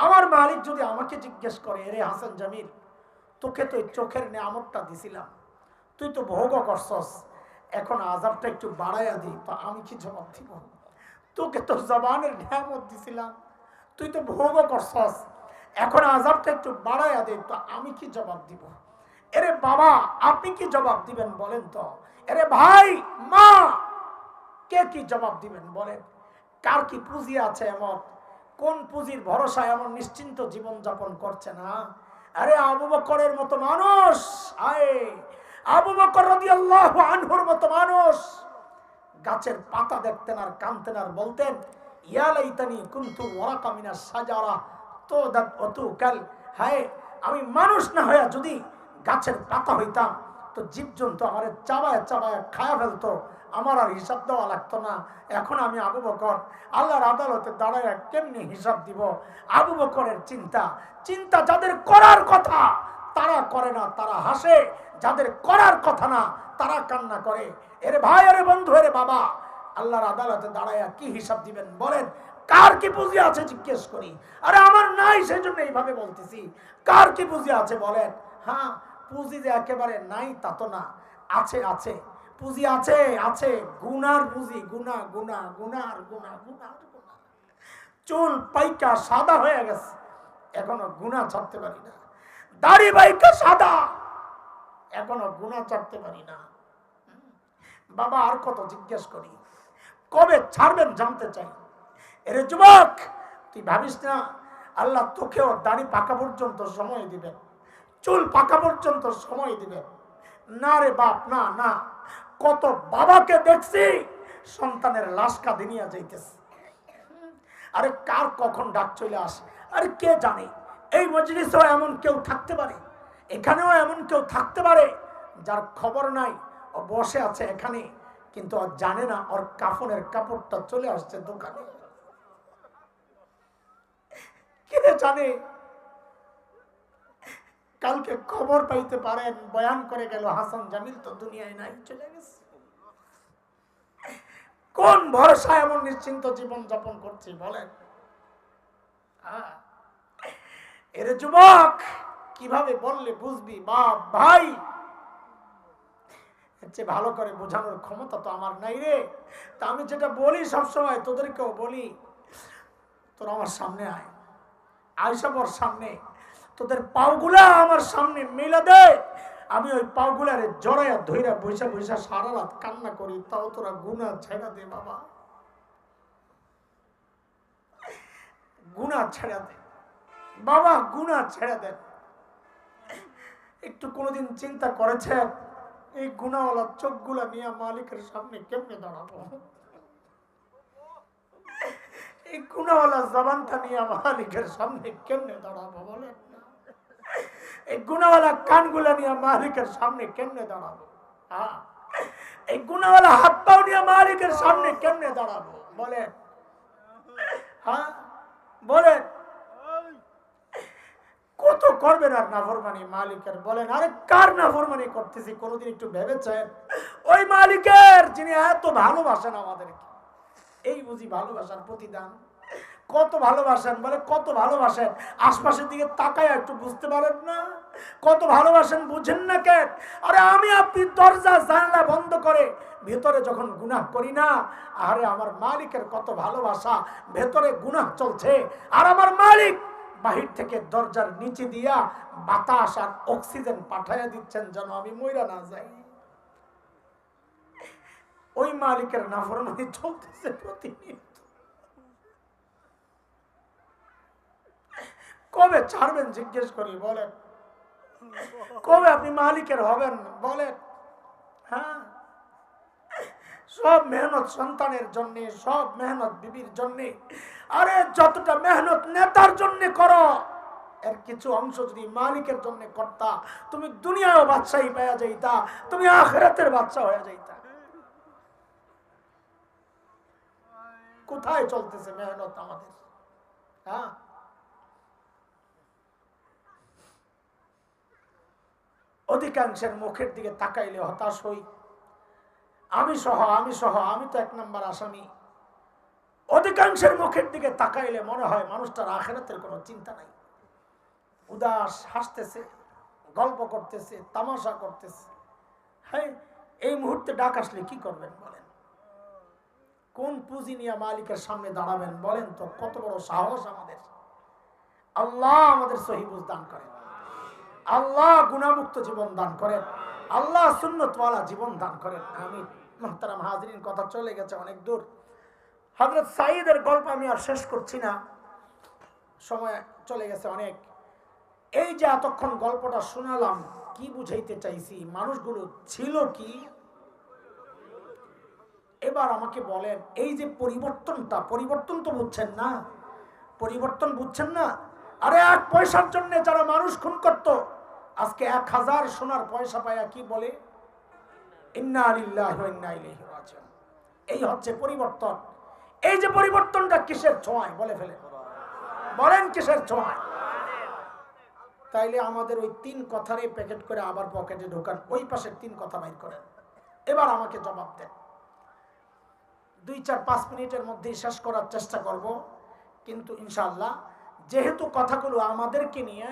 আমার মালিক যদি আমাকে জিজ্ঞেস করে, এরে হাসান জামিল, তোকে তো চোখের নিয়ামতটা দিছিলাম। তুই তো ভোগ করছস। এখন আজাবটা একটু বাড়াইয়া দিই তো আমি কি জবাব দিব? তোকে তো জবানের নিয়ামত দিছিলাম। তুই তো ভোগ করছস। এখন আজাবটা একটু বাড়াইয়া দিই তো আমি কি জবাব দিব? এরে বাবা, আপনি কি জবাব দিবেন বলেন তো? এরে ভাই, মা, কে কি জবাব দিবেন বলেন? কার কি পুঁজি আছে এমন কোন পুঁজির ভরসায় এমন নিশ্চিন্ত জীবন যাপন করছে না? আরে আবু বকরের মতো মানুষ, আয়। আবু বকর রাদিয়াল্লাহু আনহুর মতো মানুষ। গাছের পাতা দেখতেন আর কানতেন আর বলতেন সাজারা তো অতু আমি মানুষ না হয়ে যদি গাছের পাতা হইতাম তো জীবজন্তু আমার চাবায় চাবায় খায়া ফেলতো। আমার আর হিসাব দেওয়া লাগতো না। এখন আমি আবু বকর, আল্লাহর আদালতে দাঁড়ায় কেমনি হিসাব দিব? আবু বকরের চিন্তা। চিন্তা যাদের করার কথা, তারা করে না, তারা হাসে। যাদের করার কথা না, তারা কান্না করে। এরে ভাই আরে বন্ধু, এরে বাবা, আল্লাহর আদালতে দাঁড়ায় কি হিসাব দিবেন বলেন? কার কি পুঁজি আছে জিজ্ঞেস করি। আরে আমার নাই সেই জন্য এইভাবে বলতেছি। কার কি পুঁজি আছে বলেন? হ্যাঁ পুঁজি যে একেবারে নাই তা তো না। আছে আছে। পুঁজি আছে আছে। গুনার পুঁজি। গুনা গুনা গুনার গুনা গুনার গুনা। চুল, পাইকা, সাদা হয়ে গেছে। এখনও গুনা ছাড়তে পারি না। দাড়ি, পাইকা, সাদা। এখনও গুনা ছাড়তে পারি না। বাবা, আর কত জিজ্ঞেস করি। কবে ছাড়বেন জানতে চাই। এরে যুবক, তুই ভাবিস না, আল্লাহ তোকেও দাড়ি পাকা পর্যন্ত সময় দিবেন। চুল পাকা পর্যন্ত সময় দিবেন। না রে বাপ, না না। কত বাবাকে দেখছি, সন্তানের লাশ কাঁদে নিয়ে যাইতেছে। আরে কার কখন ডাক চলে আসে? আরে কে জানে? এই মজলিসেও এমন কেউ থাকতে পারে, এখানেও এমন কেউ থাকতে পারে, যার খবর নাই, ও বসে আছে এখানে, কিন্তু ও জানে না ওর কাফনের কাপড়টা চলে আসছে দোকানে। কে জানে? কালকে খবর পাইতে পারেন, বয়ান করে গেল, হাসান জামিল তো দুনিয়ায় নাই, চলে গেছে। কোন ভরসা এমন নিশ্চিন্ত জীবন যাপন করছি, বলেন। এর যুবক, কীভাবে বললে বুঝবি? বাপ, ভাই! যে ভালো করে বোঝানোর ক্ষমতা তো আমার নাই রে। তা আমি যেটা বলি সবসময় তোদেরকেও বলি। তোরা আমার সামনে আয়। আয়সাবর সামনে। তোদের পাওগুলা আমার সামনে মেলা দেয় আমি ওই পাওগুলারে জড়াইয়া ধইরা বৈশা বৈশা সারা রাত কান্না করি। তাও তোরা গুনা ছেড়া দে বাবা। গুণা ছেড়া দে। বাবা গুণা ছেড়ে দেন একটু কোনোদিন চিন্তা করেছেন এই গুণাওয়ালা চোখগুলা নিয়ে মালিকের সামনে কেমনে দাঁড়াবো? এই গুণাওয়ালা জবানটা নিয়ে মালিকের সামনে কেমনে দাঁড়াবো? এই গুণাওয়ালা কানগুলা নিয়ে মালিকের সামনে কেমনে দাঁড়াবো? হ্যাঁ? এই গুণাওয়ালা হাত পাও নিয়ে মালিকের সামনে কেমনে দাঁড়াবো? বলেন। হ্যাঁ? বলেন। কত করবেন আর নাফরমানি মালিকের? বলেন, আরে কার নাফরমানি করতেছি? কোনোদিন একটু ভেবেছেন? ওই মালিকের যিনি এত ভালোবাসেন আমাদেরকে, এই বুঝি ভালোবাসার প্রতিদান? কত ভালোবাসেন বলে, কত ভালোবাসেন। আশপাশের দিকে তাকায় একটু বুঝতে পারেন না? কত ভালোবাসেন, বুঝেন না কেন? আরে আমি আপনি দরজা, জানলা বন্ধ করে ভেতরে যখন গুনাহ করি না, আরে আমার মালিকের কত ভালোবাসা, ভেতরে গুনাহ চলছে। আর আমার মালিক বাহির থেকে দরজার নিচে দিয়া বাতাস আর অক্সিজেন পাঠাইয়া দিচ্ছেন যেন আমি মইরা না যাই। ওই মালিকের নাফরমানি চলতেছে প্রতিনিয়ত। কবে ছাড়বেন, জিজ্ঞেস করি, বলেন। কবে আপনি মালিকের হবেন, বলেন। হ্যাঁ? সব মেহনত সন্তানের জন্য, সব মেহনত বিবির জন্য। আরে, যতটা মেহনত নেতার জন্য করো, এর কিছু অংশ যদি মালিকের জন্য করতা, তুমি দুনিয়াও বাদশাহী পাওয়া যাইতা, তুমি আখেরাতের বাচ্চা হয়ে যাইতা। কোথায় চলতেছে মেহনত আমাদের? হ্যাঁ? অধিকাংশের মুখের দিকে তাকাইলে হতাশ হই। আমি সহ আমি সহ, আমি তো এক নম্বর আসামি। অধিকাংশের মুখের দিকে তাকাইলে মনে হয় মানুষটার আখেরাতের কোনো চিন্তা নাই। উদাস, হাসতেছে, গল্প করতেছে, তামাশা করতেছে। হ্যাঁ এই মুহূর্তে ডাক আসলে কি করবেন বলেন? কোন পুঁজি নিয়ে মালিকের সামনে দাঁড়াবেন বলেন তো? কত বড় সাহস আমাদের। আল্লাহ আমাদের সহিবুজ দান করেন। আল্লাহ গুণামুক্ত জীবন দান করেন। আল্লাহ সুন্নতওয়ালা জীবন দান করেন। আমি মোহতারাম হাজরিন, কথা চলে গেছে অনেক দূর। হজরত সাইদের গল্প আমি আর শেষ করছি না। সময় চলে গেছে অনেক। এই যে এতক্ষণ গল্পটা শোনালাম, কি বুঝাইতে চাইছি? মানুষগুলো ছিল কি? এবার আমাকে বলেন, এই যে পরিবর্তনটা, পরিবর্তন তো বুঝছেন না? পরিবর্তন বুঝছেন না? আরে এক পয়সার জন্য যারা মানুষ খুন করত আজকে এক হাজার সোনার পয়সা পায়া কি বলে? এই হচ্ছে পরিবর্তন। এই যে পরিবর্তনটা কিসের ছোঁয়ায়? বলে ফেলে। বলেন কিসের ছোঁয়ায়? তাইলে আমাদের ওই তিন কথারই প্যাকেট করে আবার পকেটে ঢোকান। ওই পাশের তিন কথা বাইর করেন। এবার আমাকে জবাব দেন। দুই, চার, পাঁচ মিনিটের মধ্যেই শেষ করার চেষ্টা করব। কিন্তু ইনশাল্লাহ যেহেতু কথাগুলো আমাদেরকে নিয়ে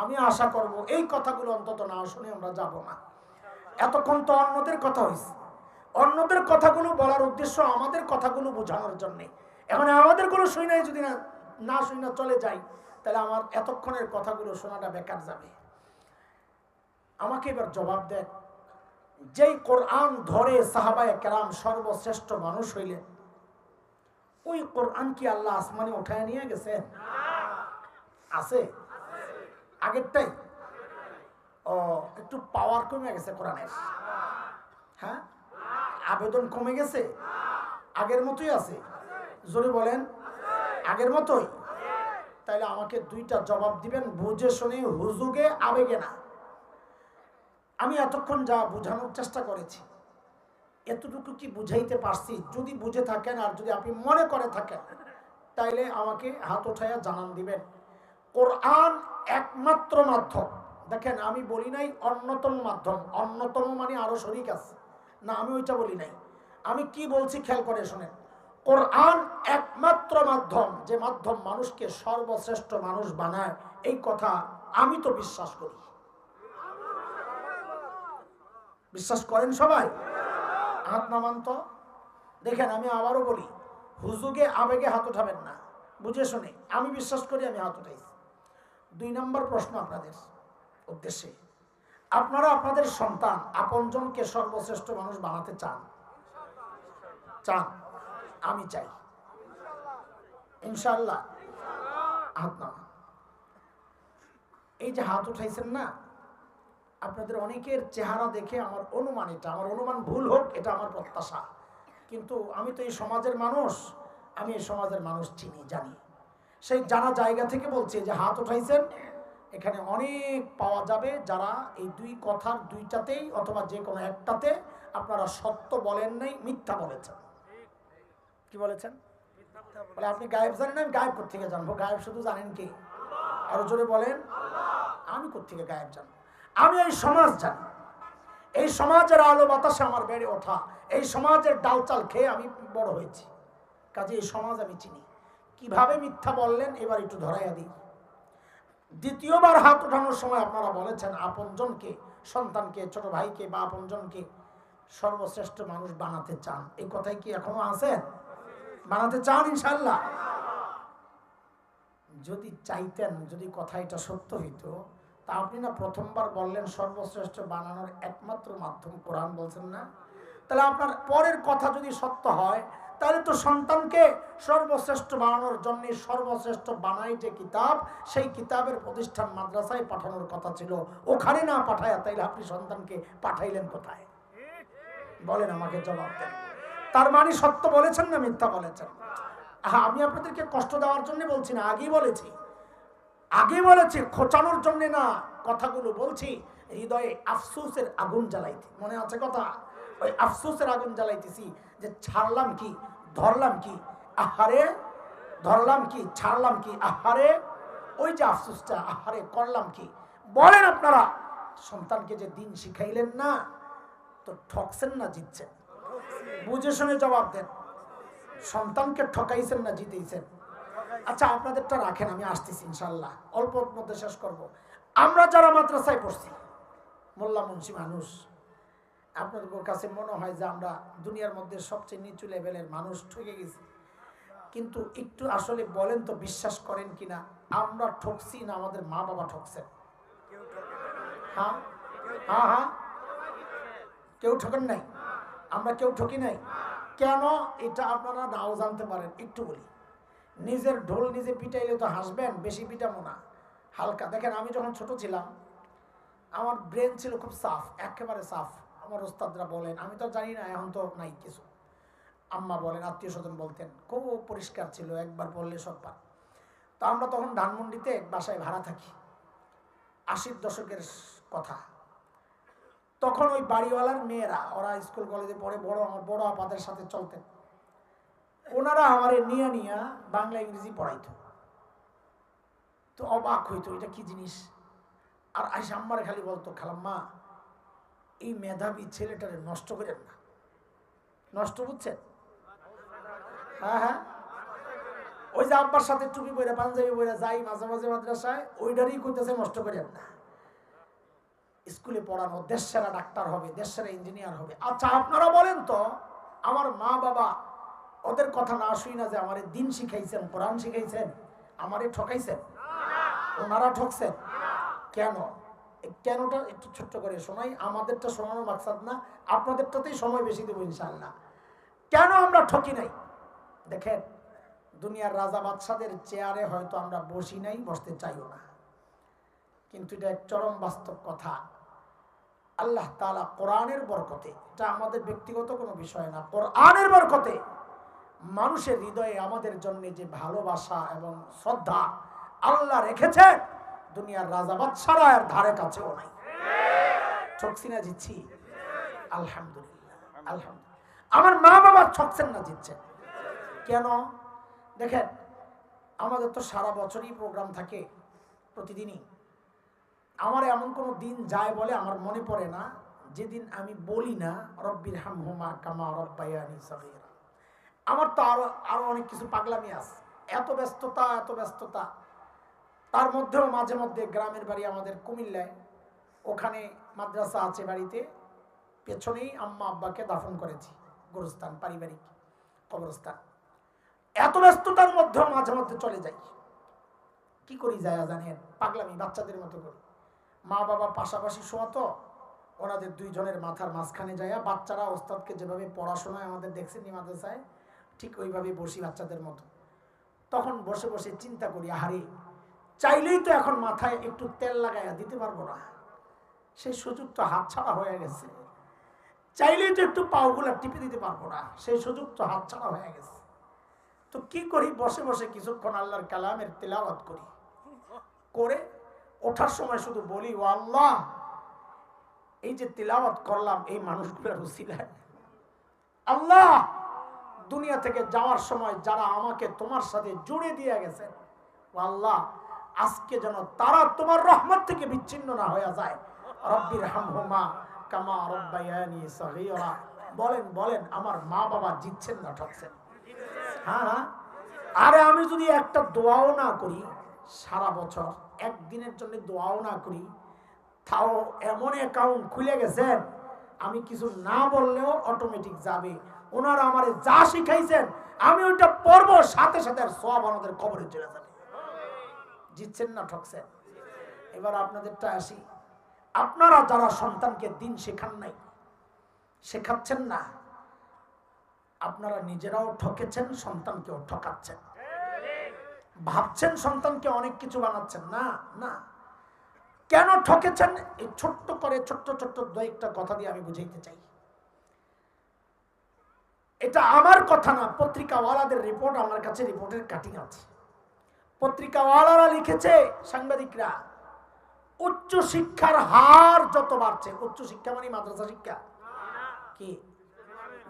আমি আশা করব এই কথাগুলো অন্তত না শুনে আমরা যাব না। এতক্ষণ তো অন্যদের কথা হয়েছে অন্যদের কথাগুলো বলার উদ্দেশ্য আমাদের কথাগুলো বোঝানোর জন্যে। এখন আমাদের কোনো শুই নাই যদি না না শুই না চলে যাই, তাহলে আমার এতক্ষণের কথাগুলো শোনাটা বেকার যাবে। আমাকে এবার জবাব দেন যেই কোরআন ধরে সাহাবায় কেরাম সর্বশ্রেষ্ঠ মানুষ হইলেন, ওই কোরআন কি আল্লাহ আসমানে উঠায় নিয়ে গেছেন? আছে। আগেরটাই? ও, একটু পাওয়ার কমে গেছে কোরআনের। হ্যাঁ? আবেদন কমে গেছে? আগের মতোই আছে? জোরে বলেন। আগের মতোই? তাইলে আমাকে দুইটা জবাব দিবেন, বুঝে শুনে হুজুগে আবেগে না। আমি এতক্ষণ যা বোঝানোর চেষ্টা করেছি, এতটুকু কি বুঝাইতে পারছি? যদি বুঝে থাকেন আর যদি আপনি মনে করে থাকেন, তাইলে আমাকে হাত উঠাইয়া জানান দিবেন। কোরআন একমাত্র মাধ্যম। দেখেন, আমি বলি নাই অন্যতম মাধ্যম। অন্যতম মানে আরও শরিক আছে। না, আমি ওইটা বলি নাই। আমি কি বলছি খেয়াল করে শোনেন। কোরআন একমাত্র মাধ্যম যে মাধ্যম মানুষকে সর্বশ্রেষ্ঠ মানুষ বানায়, এই কথা আমি তো বিশ্বাস করি। বিশ্বাস করেন সবাই? হাত নামান তো। দেখেন, আমি আবারও বলি, হুজুগে আবেগে হাত উঠাবেন না। বুঝে শুনে, আমি বিশ্বাস করি আমি হাত উঠাইছি। দুই নম্বর প্রশ্ন আপনাদের উদ্দেশ্যে। আপনারা আপনাদের সন্তান আপনজনকে সর্বশ্রেষ্ঠ মানুষ বানাতে চান? চান। আমি চাই। ইনশাল্লাহ হাত এই যে হাত উঠাইছেন না, আপনাদের অনেকের চেহারা দেখে আমার অনুমান এটা, আমার অনুমান ভুল হোক, এটা আমার প্রত্যাশা। কিন্তু আমি তো এই সমাজের মানুষ, আমি এই সমাজের মানুষ চিনি, জানি। সেই জানা জায়গা থেকে বলছি যে হাত উঠাইছেন। এখানে অনেক পাওয়া যাবে যারা এই দুই কথার দুইটাতেই অথবা যে কোনো একটাতে আপনারা সত্য বলেন নাই, মিথ্যা বলেছেন। কি বলেছেন? বলে আপনি গায়েব জানেন, আমি গায়েব কোথেকে জানব? গায়েব শুধু জানেন কি? আরও জোরে বলেন। আমি কোথেকে গায়েব জানব? আমি এই সমাজ জানি। এই সমাজের আলো বাতাসে আমার বেড়ে ওঠা। এই সমাজের ডাল চাল খেয়ে আমি বড় হয়েছি। কাজে এই সমাজ আমি চিনি। কীভাবে মিথ্যা বললেন? এবার একটু ধরাইয়া দিই। দ্বিতীয়বার হাত ওঠানোর সময় আপনারা বলেছেন, আপনজনকে, সন্তানকে, ছোট ভাইকে বা আপনজনকে সর্বশ্রেষ্ঠ মানুষ বানাতে চান। এই কথাই কি এখনও আছেন বানাতে চান ইনশাল্লাহ যদি চাইতেন, যদি কথা এটা সত্য হইতো, তা আপনি না প্রথমবার বললেন সর্বশ্রেষ্ঠ বানানোর একমাত্র মাধ্যম কোরআন বলছেন না? তাহলে আপনার পরের কথা যদি সত্য হয় তাহলে তো সন্তানকে সর্বশ্রেষ্ঠ বানানোর জন্য সর্বশ্রেষ্ঠ বানাই যে কিতাব, সেই কিতাবের প্রতিষ্ঠান মাদ্রাসায় পাঠানোর কথা ছিল। ওখানে না পাঠায় তাইলে আপনি সন্তানকে পাঠাইলেন কোথায়? বলেন আমাকে জবাব দেন। তার মানে সত্য বলেছেন না মিথ্যা বলেছেন? হ্যাঁ আমি আপনাদেরকে কষ্ট দেওয়ার জন্য বলছি না, আগেই বলেছি। আগে বলেছি, খোঁচানোর জন্য না কথাগুলো বলছি। হৃদয়ে আফসোসের আগুন জ্বালাইতে মনে আছে কথা? ওই আফসোসের আগুন জ্বালাইতেছি যে ছাড়লাম কি, ধরলাম কি, আহারে, ধরলাম কি, ছাড়লাম কি, আহারে, ওই যে আফসোসটা, আহারে, করলাম কি। বলেন আপনারা, সন্তানকে যে দিন শিখাইলেন না, তো ঠকছেন না, জিতছেন। বুঝে শুনে জবাব দেন। সন্তানকে ঠকাইছেন না, জিতেইছেন। আচ্ছা আপনাদেরটা রাখেন, আমি আসতেছি ইনশাল্লাহ অল্প মধ্যে শেষ করব। আমরা যারা মাদ্রাসায় পড়ছি, মোল্লা মুন্সি মানুষ আপনাদের কাছে মনে হয় যে আমরা দুনিয়ার মধ্যে সবচেয়ে নিচু লেভেলের মানুষ ঠকে গেছি? কিন্তু একটু আসলে বলেন তো, বিশ্বাস করেন কি না আমরা ঠকছি না, আমাদের মা বাবা ঠকছেন। হ্যাঁ? হ্যাঁ হ্যাঁ? কেউ ঠকেন নাই? আমরা কেউ ঠকি নাই? কেন? এটা আপনারা নাও জানতে পারেন, একটু বলি। নিজের ঢোল নিজে পিটাইলে তো হাসবেন, বেশি পিটাবো না। হালকা। দেখেন, আমি যখন ছোট ছিলাম, আমার ব্রেন ছিল খুব সাফ একেবারে সাফ আমার ওস্তাদরা বলেন, আমি তো জানি না, এখন তো নাই কিছু। আম্মা বলেন, আত্মীয় স্বজন বলতেন, খুব পরিষ্কার ছিল, একবার বললে সব পার তো আমরা তখন ধানমন্ডিতে বাসায় ভাড়া থাকি। আশির দশকের কথা। তখন ওই বাড়িওয়ালার মেয়েরা, ওরা স্কুল কলেজে পড়ে, বড় আমার বড় আপাদের সাথে চলতেন। ওনারা আমারে নিয়ে নিয়ে বাংলা, ইংরেজি পড়াইতো। তো অবাক হইতো, এটা কি জিনিস? আর আইসা আম্মারে খালি বলতো, খালাম্মা এই মেধাবী ছেলেটারে নষ্ট করেন না। নষ্ট বুঝছেন? হ্যাঁ হ্যাঁ। ওই যে আব্বার সাথে টুপি বইরা পাঞ্জাবি বইরা যাই মাঝে মাঝে মাদ্রাসায় ওইটারই কইতেছে নষ্ট করেন না। স্কুলে পড়ানো দেশ সেরা ডাক্তার হবে দেশ সেরা ইঞ্জিনিয়ার হবে। আচ্ছা আপনারা বলেন তো, আমার মা বাবা, ওদের কথা না শুই না যে আমারে দিন শিখাইছেন, কোরআন শিখাইছেন, আমারে ঠকাইছেন? ওনারা ঠকছেন? কেন? কেনটা একটু ছোট্ট করে শোনাই? আমাদেরটা শোনানোর মাকসাদ না, আপনাদেরটাতেই সময় বেশি দেবো ইনশাল্লাহ কেন আমরা ঠকি নাই? দেখেন, দুনিয়ার রাজা বাদশাদের চেয়ারে হয়তো আমরা বসি নাই, বসতে চাইও না। কিন্তু এটা এক চরম বাস্তব কথা। আল্লাহ তালা কোরআনের বরকতে, এটা আমাদের ব্যক্তিগত কোনো বিষয় না, কোরআনের বরকতে মানুষের হৃদয়ে আমাদের জন্য যে ভালোবাসা এবং শ্রদ্ধা আল্লাহ রেখেছে দুনিয়ার রাজা বাদশারা আর ধারে কাছেও নাই। ঠকছি না জিতছি? আলহামদুলিল্লাহ আলহামদুলিল্লাহ। আমার মা বাবা ঠকছেন না জিতছেন। কেন? দেখেন, আমাদের তো সারা বছরই প্রোগ্রাম থাকে প্রতিদিনই। আমার এমন কোনো দিন যায় বলে আমার মনে পড়ে না। যেদিন আমি বলি না, রব্বির হাম হুমা কামা সগীরা। আমার তো আরও আরও অনেক কিছু পাগলামি আছে। এত ব্যস্ততা এত ব্যস্ততা। তার মধ্যেও মাঝে মধ্যে গ্রামের বাড়ি আমাদের কুমিল্লায়। ওখানে মাদ্রাসা আছে বাড়িতে। পেছনেই আম্মা আব্বাকে দাফন করেছি, গোরস্থান, পারিবারিক কবরস্থান। এত ব্যস্ততার মধ্যেও মাঝে মধ্যে চলে যাই। কি করি যায় জানেন পাগলামি, বাচ্চাদের মতো করি। মা বাবা পাশাপাশি শোয়া তো, ওনাদের দুইজনের মাথার মাঝখানে যায় বাচ্চারা, ওস্তাদকে যেভাবে পড়াশোনায় আমাদের দেখছেন মাদ্রাসায়, ঠিক ওইভাবে বসি বাচ্চাদের মতো। তখন বসে বসে চিন্তা করি, আহারে চাইলেই তো এখন মাথায় একটু তেল লাগাইয়া দিতে পারব না। সেই সুযোগ তো হাত ছাড়া হয়ে গেছে। চাইলেই তো একটু পাওগুলা টিপে দিতে পারব না। সেই সুযোগ তো হাত ছাড়া হয়ে গেছে। তো কি করি? বসে বসে কিছুক্ষণ আল্লাহর কালামের তেলাওয়াত করি। করে ওঠার সময় শুধু বলি, ও আল্লাহ, এই যে তিলাওয়াত করলাম, এই মানুষগুলোর উসিলায়। আল্লাহ, দুনিয়া থেকে যাওয়ার সময় যারা আমাকে তোমার সাথে জুড়ে দিয়ে গেছেন, ও আল্লাহ আজকে যেন তারা তোমার রহমত থেকে বিচ্ছিন্ন না হয়ে যায়। রব্বির হামহুমা কামা রব্বায়ানি সগীরা। বলেন বলেন, আমার মা বাবা জিতছেন না ঠকছেন? হ্যাঁ হ্যাঁ। আরে আমি যদি একটা দোয়াও না করি, সারা বছর একদিনের জন্য দোয়াও না করি, তাও এমন অ্যাকাউন্ট খুলে গেছেন, আমি কিছু না বললেও অটোমেটিক যাবে। ওনারা আমারে যা শিখাইছেন, আমি ওইটা পড়ব, সাথে সাথে আর সব আমাদের কবরে চলে যাবে। জিতছেন না ঠকছেন? এবার আপনাদেরটা আসি। আপনারা যারা সন্তানকে দিন শেখান নাই, শেখাচ্ছেন না, আপনারা নিজেরাও ঠকেছেন, সন্তানকেও ঠকাচ্ছেন। ভাবছেন সন্তানকে অনেক কিছু বানাচ্ছেন, না না। কেন ঠকেছেন? এই ছোট্ট করে, ছোট্ট ছোট্ট দু একটা কথা দিয়ে আমি বুঝাইতে চাই। এটা আমার কথা না, পত্রিকাওয়ালাদের রিপোর্ট আমার কাছে রিপোর্টের কাটিং আছে। পত্রিকাওয়ালারা লিখেছে, সাংবাদিকরা উচ্চ শিক্ষার হার যত বাড়ছে উচ্চ শিক্ষা মানে মাদ্রাসা শিক্ষা? কি?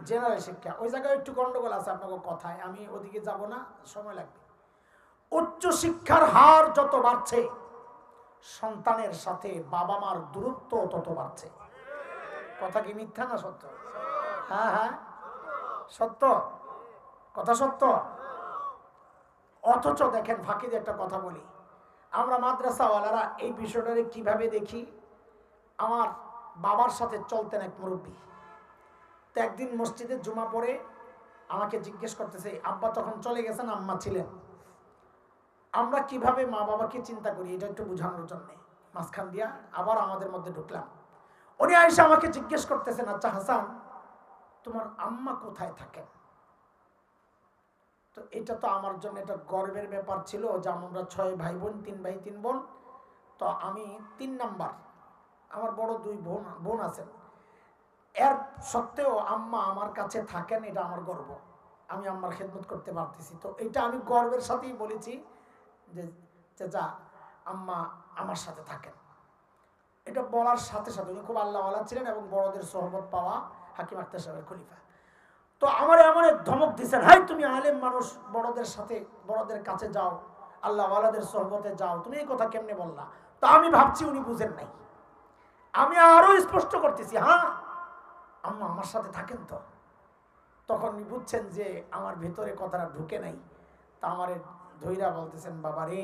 জেনারেল শিক্ষা। ওই জায়গায় একটু গন্ডগোল আছে আপনাকে কথায়, আমি ওদিকে যাব না, সময় লাগবে। উচ্চ শিক্ষার হার যত বাড়ছে, সন্তানের সাথে বাবা মার দূরত্ব তত বাড়ছে। কথা কি মিথ্যা না সত্য? হ্যাঁ হ্যাঁ। সত্য? কথা সত্য? অথচ দেখেন ফাঁকি দিয়ে একটা কথা বলি। আমরা মাদ্রাসাওয়ালারা এই বিষয়টাকে কীভাবে দেখি? আমার বাবার সাথে চলতেন এক মুরব্বী। তো একদিন মসজিদে জুমা পড়ে আমাকে জিজ্ঞেস করতেছে, আব্বা তখন চলে গেছেন, আম্মা ছিলেন? আমরা কীভাবে মা বাবাকে চিন্তা করি, এটা একটু বোঝানোর জন্য। মাঝখান দিয়া আবার আমাদের মধ্যে ঢুকলাম। উনি আইসা আমাকে জিজ্ঞেস করতেছেন আচ্ছা হাসান, তোমার আম্মা কোথায় থাকেন? তো এটা তো আমার জন্য এটা গর্বের ব্যাপার ছিল যে আমরা ছয় ভাই বোন, তিন ভাই, তিন বোন। তো আমি তিন নাম্বার, আমার বড় দুই বোন বোন আছেন। এর সত্ত্বেও আম্মা আমার কাছে থাকেন, এটা আমার গর্ব। আমি আম্মার খেদমত করতে পারতেছি। তো এটা আমি গর্বের সাথেই বলেছি যে যা, আম্মা আমার সাথে থাকেন। এটা বলার সাথে সাথে উনি খুব আল্লাহওয়ালা ছিলেন এবং বড়দের সহমত পাওয়া হাকিম আক্তার সাহেবের খলিফা। তো আমার এমন এক ধমক দিচ্ছেন হাই, তুমি আলেম মানুষ, বড়দের সাথে, বড়দের কাছে যাও, আল্লাহ আল্লাহওয়ালাদের সহমতে যাও, তুমি এই কথা কেমনে বললা? তা আমি ভাবছি উনি বুঝেন নাই। আমি আরও স্পষ্ট করতেছি হ্যাঁ আম্মা আমার সাথে থাকেন তো। তখন বুঝছেন যে আমার ভেতরে কথাটা ঢুকে নাই। তা আমার ধৈরা বলতেছেন, বাবা রে,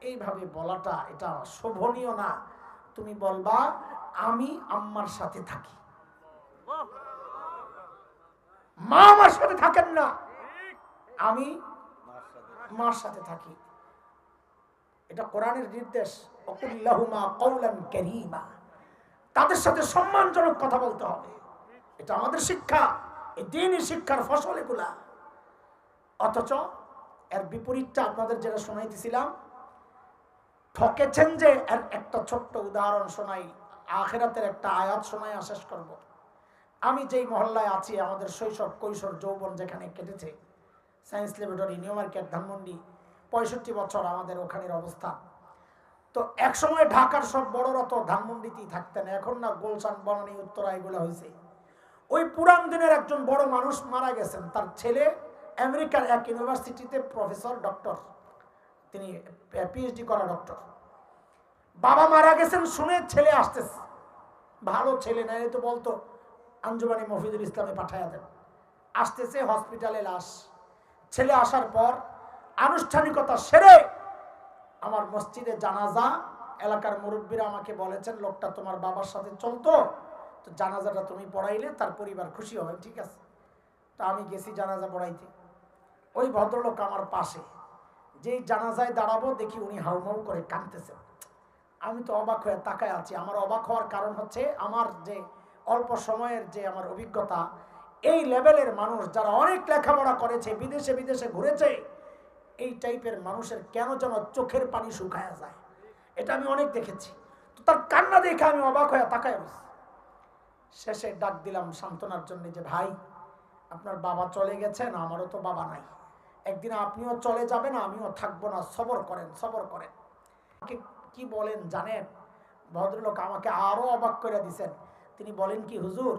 এইভাবে বলাটা, এটা শোভনীয় না। তুমি বলবা, আমি আম্মার সাথে থাকি। মা আমার সাথে থাকেন না। আমি মার সাথে থাকি। এটা কোরআনের নির্দেশ। তাদের সাথে সম্মানজনক কথা বলতে হবে। এটা আমাদের শিক্ষা। শিক্ষার ফসল এগুলা। অথচ এর বিপরীতটা আপনাদের যেটা শোনাইতেছিলাম, ঠকেছেন যে এর একটা ছোট্ট উদাহরণ শোনাই, আখেরাতের একটা আয়াত শোনাই শেষ করব। আমি যেই মহল্লায় আছি, আমাদের শৈশব, কৈশোর, যৌবন যেখানে কেটেছে, Science Laboratory, New Market, Dhanmondi, পঁয়ষট্টি বছর আমাদের ওখানের অবস্থান তো এক সময় ঢাকার সব বড়রা তো ধানমন্ডিতেই থাকতেন, এখন না গোলশান, বনানী, উত্তরা এগুলো হয়েছে। ওই পুরান দিনের একজন বড় মানুষ মারা গেছেন, তার ছেলে আমেরিকার এক ইউনিভার্সিটিতে প্রফেসর, ডক্টর। তিনি পিএইচডি করা ডক্টর। বাবা মারা গেছেন শুনে ছেলে আসতেছে। ভালো ছেলে না তো বলতো আঞ্জুমানি মফিদুল ইসলামে পাঠাইয়া দেন। আসতেছে হসপিটালে লাশ। ছেলে আসার পর আনুষ্ঠানিকতা সেরে আমার মসজিদে জানাজা, এলাকার মুরব্বীরা আমাকে বলেছেন, লোকটা তোমার বাবার সাথে চলতো, তো জানাজাটা তুমি পড়াইলে, তার পরিবার খুশি হবে, ঠিক আছে? তা আমি গেছি জানাজা পড়াইতে। ওই ভদ্রলোক আমার পাশে। যেই জানাজায় দাঁড়াবো, দেখি উনি হাউমাউ করে কাঁদতেছেন। আমি তো অবাক হয়ে তাকায় আছি। আমার অবাক হওয়ার কারণ হচ্ছে, আমার যে অল্প সময়ের যে আমার অভিজ্ঞতা, এই লেভেলের মানুষ যারা অনেক লেখাপড়া করেছে, বিদেশে বিদেশে ঘুরেছে, এই টাইপের মানুষের কেন যেন চোখের পানি শুকায়া যায়? এটা আমি অনেক দেখেছি। তো তার কান্না দেখে আমি অবাক হয়ে তাকায় শেষে ডাক দিলাম সান্ত্বনার জন্য যে, ভাই, আপনার বাবা চলে গেছেন, আমারও তো বাবা নাই। একদিন আপনিও চলে যাবেন, আমিও থাকব না। সবর করেন সবর করেন। কি বলেন জানেন? ভদ্রলোক আমাকে আরও অবাক করে দিছেন। তিনি বলেন কি, হুজুর,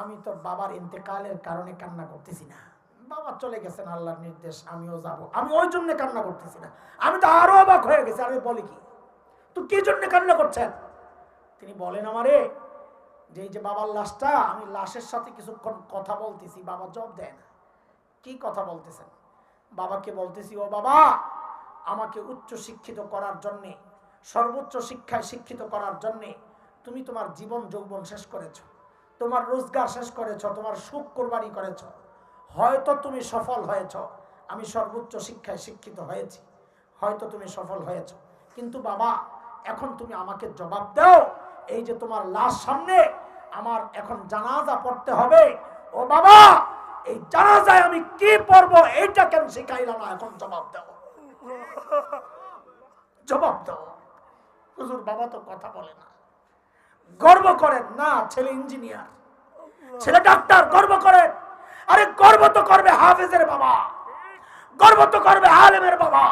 আমি তো বাবার ইন্তেকালের কারণে কান্না করতেছি না। বাবা চলে গেছেন আল্লাহর নির্দেশ, আমিও যাব। আমি ওই জন্য কান্না করতেছি না। আমি তো আরও অবাক হয়ে গেছি। আমি বলি কি, তো কি জন্য কান্না করছেন? তিনি বলেন, আমারে যে যে বাবার লাশটা, আমি লাশের সাথে কিছুক্ষণ কথা বলতেছি, বাবা জব দেয় না। কি কথা বলতেছেন? বাবাকে বলতেছি, ও বাবা, আমাকে উচ্চ শিক্ষিত করার জন্যে, সর্বোচ্চ শিক্ষায় শিক্ষিত করার জন্যে তুমি তোমার জীবন যৌবন শেষ করেছ। তোমার রোজগার শেষ করেছ, তোমার সুখ কোরবানি করেছ। হয়তো তুমি সফল হয়েছ। আমি সর্বোচ্চ শিক্ষায় শিক্ষিত হয়েছি। হয়তো তুমি সফল হয়েছ। কিন্তু বাবা, এখন তুমি আমাকে জবাব দাও। এই যে তোমার লাশ সামনে, আমার এখন জানাজা পড়তে হবে। ও বাবা, এই জানাজায় আমি কি পড়ব, এইটা কেন শিখাইলাম না? এখন জবাব দাও। জবাব দাও। হুজুর, বাবা তো কথা বলে না। গর্ব করেন। না, ছেলে ইঞ্জিনিয়ার। ছেলে ডাক্তার, গর্ব করেন। আরে, গর্ব তো করবে হাফেজের বাবা। গর্ব তো করবে আলেমের বাবা।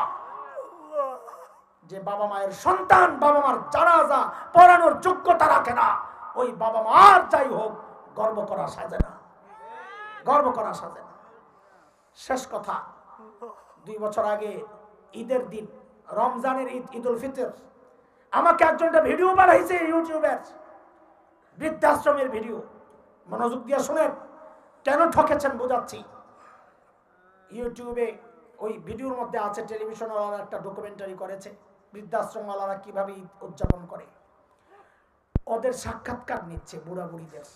যে বাবা মায়ের সন্তান, বাবা মার জানাজা পড়ানোর যোগ্যতা রাখে না, ওই বাবা মার যাই হোক, গর্ব করা সাজে না। গর্ব করা সাজে না। শেষ কথা, দুই বছর আগে ঈদের দিন, রমজানের ঈদ ঈদ উল ফিতর। আমাকে একজনটা ভিডিও বানাইছে ইউটিউবের। বৃদ্ধাশ্রমের ভিডিও। মনোযোগ দিয়ে শুনেন। কেন ঠকেছেন বোঝাচ্ছি। ইউটিউবে ওই ভিডিওর মধ্যে আছে টেলিভিশনওয়ালা একটা ডকুমেন্টারি করেছে, বৃদ্ধাশ্রমওয়ালারা কীভাবে ঈদ উদযাপন করে। ওদের সাক্ষাৎকার নিচ্ছে বুড়া বুড়িদের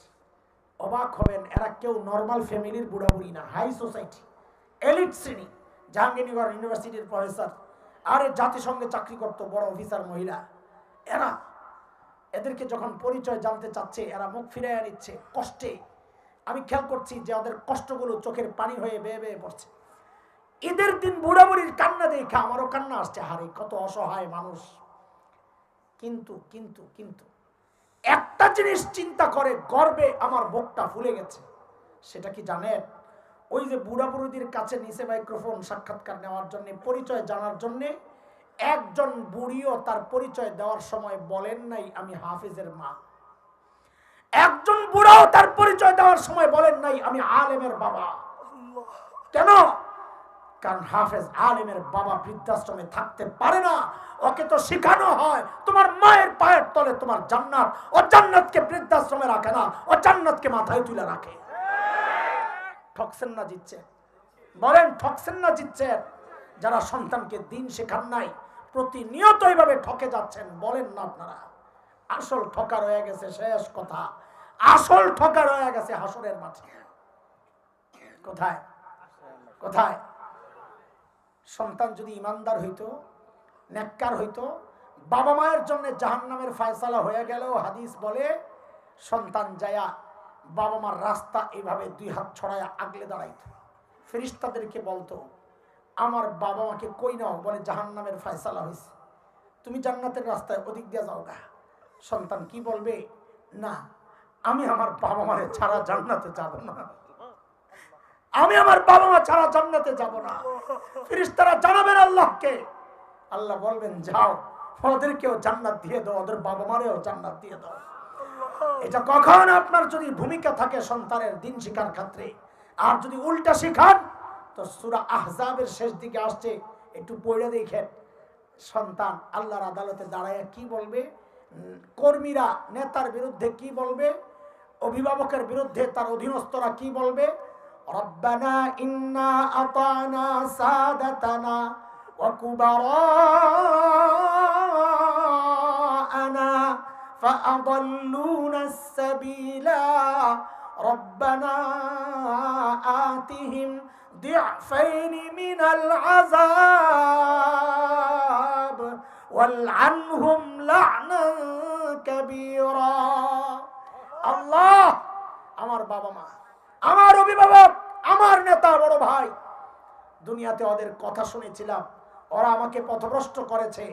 অবাক হবেন, এরা কেউ নর্মাল ফ্যামিলির বুড়া বুড়ি না হাই সোসাইটি এলিট শ্রেণি, জাহাঙ্গীরনগর ইউনিভার্সিটির প্রফেসর আরে জাতিসংঘে চাকরি করত বড় অফিসার মহিলা। এরা এদেরকে যখন পরিচয় জানতে চাচ্ছে, এরা মুখ ফিরাইয়া নিচ্ছে, কষ্টে। আমি খেয়াল করছি যে ওদের কষ্টগুলো চোখের পানি হয়ে বেয়ে বেয়ে পড়ছে। ঈদের দিন বুড়া বুড়ির কান্না দেখে আমারও কান্না আসছে। হারে কত অসহায় মানুষ। কিন্তু কিন্তু কিন্তু একটা জিনিস চিন্তা করে, গর্বে আমার বুকটা ফুলে গেছে। সেটা কি জানেন? ওই যে বুড়া বুড়িদের কাছে নিচে মাইক্রোফোন সাক্ষাৎকার নেওয়ার জন্য, পরিচয় জানার জন্য একজন বুড়িও তার পরিচয় দেওয়ার সময় বলেন নাই, আমি হাফিজের মা। একজন বুড়াও তার পরিচয় দেওয়ার সময় বলেন নাই, আমি আলেমের বাবা। কেন? কারণ হাফেজ আলেমের বাবা বৃদ্ধাশ্রমে থাকতে পারে না। ওকে তো শেখানো হয়, তোমার মায়ের পায়ের তলে তোমার জান্নাত। ও জান্নাতকে বৃদ্ধাশ্রমে রাখে না, ও জান্নাতকে মাথায় তুলে রাখে। ঠকছেন না জিতছে বলেন, ঠকছেন না জিতছেন? যারা সন্তানকে দিন শেখান নাই প্রতিনিয়ত এইভাবে ঠকে যাচ্ছেন, বলেন না আপনারা। আসল ঠকা রয়ে গেছে, শেষ কথা। আসল ঠকা রয়ে গেছে হাসরের মাঠে। কোথায়? কোথায়? সন্তান যদি ইমানদার হইতো, নেককার হইতো, বাবা মায়ের জন্য জাহান নামের ফায়সালা হয়ে গেলেও হাদিস বলে, সন্তান যায়া বাবা মার রাস্তা এইভাবে দুই হাত ছড়ায় আগলে দাঁড়াইত। ফেরিস্তাদেরকে বলতো আমার বাবা মাকে কই নাও বলে জাহান নামের ফায়সালা হয়েছে তুমি জান্নাতের রাস্তায় ওদিক দিয়ে যাও গা। সন্তান কি বলবে? না, আমি আমার বাবা মারে ছাড়া জান্নাতে যাব না। আমি আমার বাবা মা ছাড়া জান্নাতে যাব না। ফিরিস্তারা জানাবেন আল্লাহকে। আল্লাহ বলবেন, যাও, ওদেরকেও জান্নাত দিয়ে দাও, ওদের বাবা মারেও জান্নাত দিয়ে দাও। এটা কখন আপনার যদি ভূমিকা থাকে সন্তানের দিন শিখার ক্ষেত্রে? আর যদি উল্টা শিখান তো সুরা আহজাবের শেষ দিকে আসছে একটু পড়ে দেখেন সন্তান আল্লাহর আদালতে দাঁড়ায় কি বলবে উম, কর্মীরা নেতার বিরুদ্ধে কি বলবে অভিভাবকের বিরুদ্ধে তার অধীনস্থরা কি বলবে রব্বানা ইন্না আতানা সাদাতানা ওয়া কুবারাআনা فأضلونا السبيلا ربنا آتهم ضعفين من العذاب والعنهم لعنا كبيرا আল্লাহ আমার বাবা মা আমার অভিভাবক আমার নেতা বড় ভাই দুনিয়াতে ওদের কথা শুনেছিলাম ওরা আমাকে পথভ্রষ্ট করেছে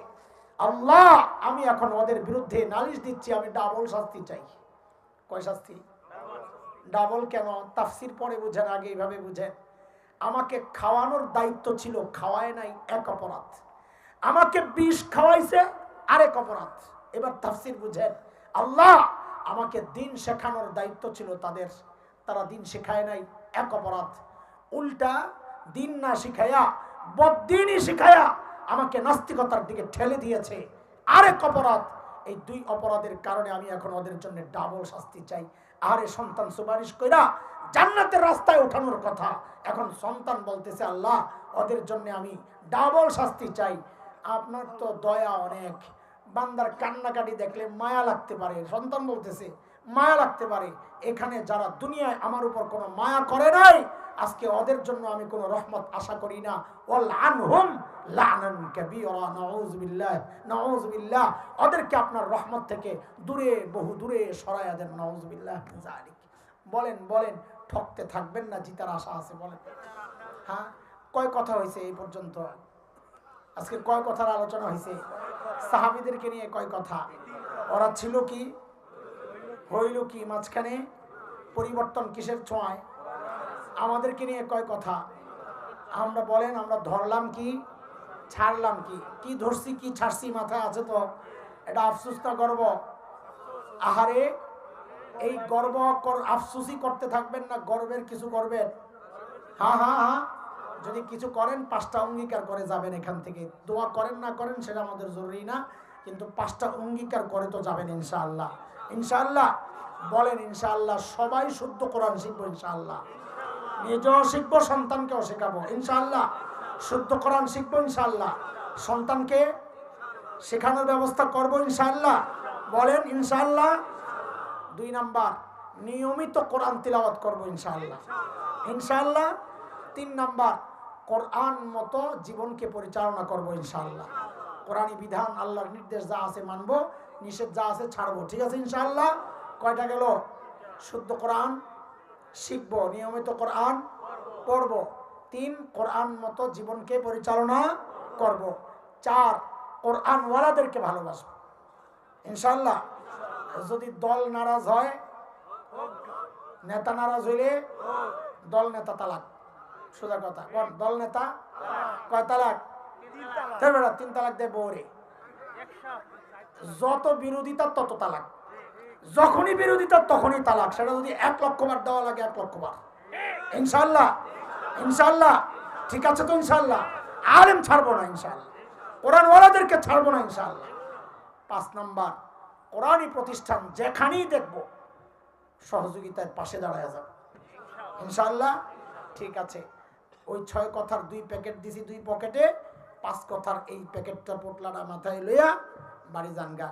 আল্লাহ আমি এখন ওদের বিরুদ্ধে নালিশ দিচ্ছি আমি ডাবল শাস্তি চাই কয় শাস্তি ডাবল কেন তাফসির পরে বুঝেন আগে এইভাবে বুঝেন আমাকে খাওয়ানোর দায়িত্ব ছিল, খাওয়ায় নাই এক অপরাধ। আমাকে বিষ খাওয়াইছে আরেক অপরাধ। এবার তাফসির বুঝেন, আল্লাহ আমাকে দিন শেখানোর দায়িত্ব ছিল তাদের। তারা দিন শেখায় নাই এক অপরাধ। উল্টা দিন না শিখায়া বদিনই শিখায়া আমাকে নাস্তিকতার দিকে ঠেলে দিয়েছে আরেক অপরাধ। এই দুই অপরাধের কারণে আমি এখন ওদের জন্য ডাবল শাস্তি চাই। আরে সন্তান সুপারিশ কইরা জান্নাতের রাস্তায় ওঠানোর কথা। এখন সন্তান বলতেছে, আল্লাহ, ওদের জন্য আমি ডাবল শাস্তি চাই। আপনার তো দয়া অনেক। বান্দার কান্নাকাটি দেখলে মায়া লাগতে পারে। সন্তান বলতেছে মায়া লাগতে পারে। এখানে যারা দুনিয়ায় আমার উপর কোনো মায়া করে নাই, আজকে ওদের জন্য আমি কোনো রহমত আশা করি না। ওয়াল আনহুম লানান বিল্লাহ বিল্লাহ। ওদেরকে আপনার রহমত থেকে দূরে, বহু দূরে সরায়া দেন, নাউযু বলেন বলেন, ঠকতে থাকবেন না, জিতার আশা আছে, বলেন। হ্যাঁ কয় কথা হয়েছে এই পর্যন্ত? আজকে কয় কথার আলোচনা হয়েছে? সাহাবিদেরকে নিয়ে কয় কথা? ওরা ছিল কি? হইল কি মাঝখানে? পরিবর্তন কিসের ছোঁয়ায়? আমাদেরকে নিয়ে কয় কথা। আমরা বলেন, আমরা ধরলাম কি, ছাড়লাম কি? কি ধরছি, কি ছাড়ছি, মাথায় আছে তো? এটা আফসুস না গর্ব? আহারে, এই গর্ব আফসুসই করতে থাকবেন না, গর্বের কিছু করবেন? হ্যাঁ হ্যাঁ হ্যাঁ যদি কিছু করেন, পাঁচটা অঙ্গীকার করে যাবেন এখান থেকে। দোয়া করেন না করেন, সেটা আমাদের জরুরি না, কিন্তু পাঁচটা অঙ্গীকার করে তো যাবেন ইনশাআল্লাহ। ইনশাআল্লাহ, বলেন ইনশাল্লাহ সবাই শুদ্ধ কোরআন শিখব ইনশাল্লাহ নিজেও শিখব, সন্তানকেও শেখাবো, ইনশাআল্লাহ। শুদ্ধ কোরআন শিখব ইনশাল্লাহ সন্তানকে শেখানোর ব্যবস্থা করব ইনশাল্লাহ বলেন ইনশাল্লাহ দুই নাম্বার, নিয়মিত কোরআন তিলাওয়াত করব ইনশাল্লাহ ইনশাআল্লাহ, তিন নাম্বার, কোরআন মতো জীবনকে পরিচালনা করব ইনশাল্লাহ কোরআনী বিধান, আল্লাহর নির্দেশ যা আছে মানবো নিষেধ যা আছে ছাড়বো। ঠিক আছে ইনশাল্লাহ কয়টা গেল? শুদ্ধ কোরআন শিখব নিয়মিত কোরআন পড়ব। তিন কোরআন মতো জীবনকে পরিচালনা করব। চার কোরআনওয়ালাদেরকে ভালোবাসবো। ইনশাল্লাহ যদি দল নারাজ হয় নেতা নারাজ হইলে দল নেতা তালাক। সোজা কথা বল দল নেতা? কয় তালাক? তিন তালাক দেয় বউরে। যত বিরোধিতা, তত তালাক। যখনই বিরোধিতা, তখনই তালাক। সেটা যদি এক লক্ষ বার দেওয়া লাগে, এক লক্ষ বার। ইনশাল্লাহ ইনশাল্লাহ ঠিক আছে তো ইনশাল্লাহ আলেম ছাড়বো না ইনশাল্লাহ কোরআনওয়ালাদেরকে ছাড়বো না ইনশাল্লাহ পাঁচ নাম্বার, কোরআনই প্রতিষ্ঠান যেখানেই দেখব, সহযোগিতার পাশে দাঁড়ায় যাবে। ইনশাল্লাহ ঠিক আছে। ওই ছয় কথার দুই প্যাকেট দিছি দুই পকেটে, পাঁচ কথার এই প্যাকেটটা পোটলাটা মাথায় লইয়া বাড়ি যানগা